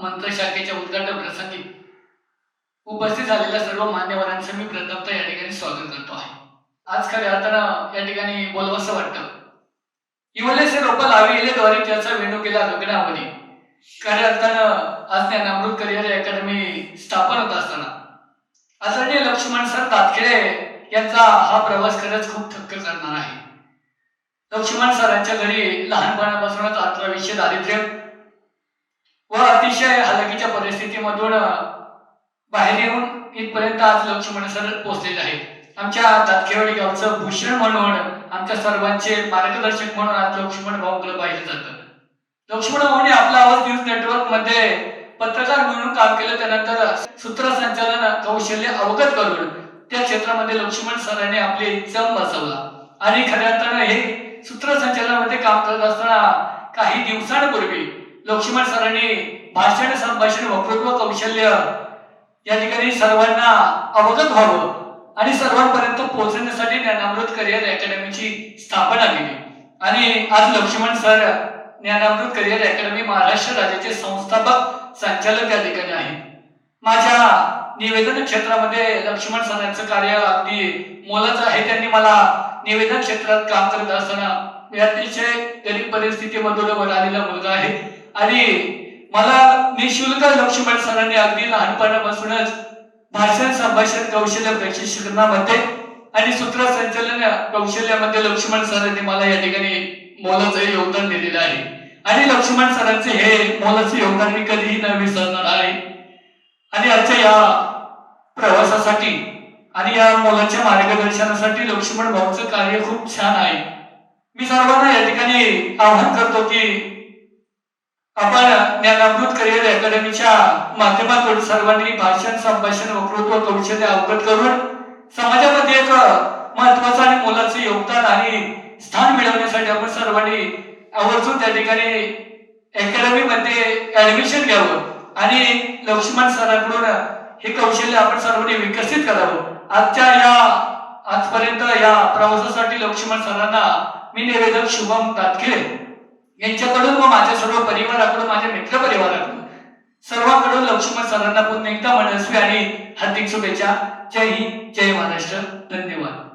मंत्रशाखेच्या उद्घाटन प्रसंगी उपस्थित झालेल्या सर्व मान्यवरांचं मी प्रथमतः या ठिकाणी स्वागत करतो आहे. आज खऱ्या अर्थानं या ठिकाणी बोलवंसं वाटतं. इवलेसे रोपं लाविलेद्वारे त्याचा वेणू केला गगनावरी खऱ्या अर्थानं आज ज्ञानामृत करिअर अकॅडमी स्थापन होत असताना. आदरणीय लक्ष्मण सर तातखेडे यांचा हा प्रवास खरंच खूप थक्क करणार आहे. लक्ष्मण सरांच्या घरी लहानपणापासूनच अठराविशे दारिद्र्य व अतिशय हलकीच्या परिस्थितीमधून बाहेर येऊन इथपर्यंत आज लक्ष्मण सर पोहोचलेले आहेत. आमच्या दातखेवाडी गावचं भूषण म्हणून आमच्या सर्वांचे मार्गदर्शक म्हणून आज लक्ष्मण भाऊकडे पाहिलं जातं. लक्ष्मण भाऊने आपला आवाज न्यूज नेटवर्कमध्ये पत्रकार म्हणून काम केलं त्यानंतर सूत्रसंचालन कौशल्य अवगत करून त्या क्षेत्रामध्ये लक्ष्मण सरांनी आपले जम बसवला. आणि खऱ्या अर्थानं हे सूत्रसंचालनामध्ये काम करत असताना काही दिवसांपूर्वी लक्ष्मण सरांनी भाषण संभाषण वक्तृत्व कौशल्य या ठिकाणी सर्वांना अवगत व्हावं आणि सर्वांपर्यंत पोहोचण्यासाठी ज्ञानामृत करिअर अकॅडमीची स्थापना केली. आणि आज Laxman sir Dnyanamrut career academy Maharashtra राज्याचे संस्थापक संचालक या ठिकाणी आहेत. माझ्या निवेदन क्षेत्रामध्ये लक्ष्मण सरांचं कार्य अगदी मोलाचं आहे. त्यांनी मला निवेदन क्षेत्रात काम करत असताना मी अतिशय गरीब परिस्थितीमधून वर आलेला मुलगा आहे. आणि मला निशुल्क लक्ष्मण सरांनी अगदी लहानपणापासूनच भाषण संभाषण कौशल्य प्रशिक्षणामध्ये आणि सूत्रसंचालन कौशल्यामध्ये लक्ष्मण सरांनी मला या ठिकाणी मोलाचं योगदान दिलेलं आहे. आणि लक्ष्मण सरांचे हे मोलाचे योगदान मी कधीही न विसरणार आहे. आणि आजच्या या प्रवासासाठी आणि या मुलाच्या मार्गदर्शनासाठी लक्ष्मण भाऊचं कार्य खूप छान आहे. मी सर्वांना या ठिकाणी आव्हान करतो की आपण ज्ञानामृत करिअर अकॅडमीच्या माध्यमातून सर्वांनी भाषण संभाषण वक्तृत्व कौशल्य अवगत करून समाजामध्ये एक महत्वाचं आणि मोलाचं योगदान आणि स्थान मिळवण्यासाठी आपण सर्वांनी आवर्जून त्या ठिकाणी अकॅडमीमध्ये ऍडमिशन घ्यावं. आणि लक्ष्मण सरांकडून हे कौशल्य आपण सर्वांनी विकसित करावं. आजच्या या आजपर्यंत या प्रवासासाठी लक्ष्मण सरांना मी निवेदक शुभम तातखिळे यांच्याकडून व माझ्या सर्व परिवाराकडून माझ्या मित्र परिवाराकडून सर्वांकडून लक्ष्मण सरांना पुन्हा एकदा मनस्वी आणि हार्दिक शुभेच्छा. जय हिंद जय महाराष्ट्र. धन्यवाद.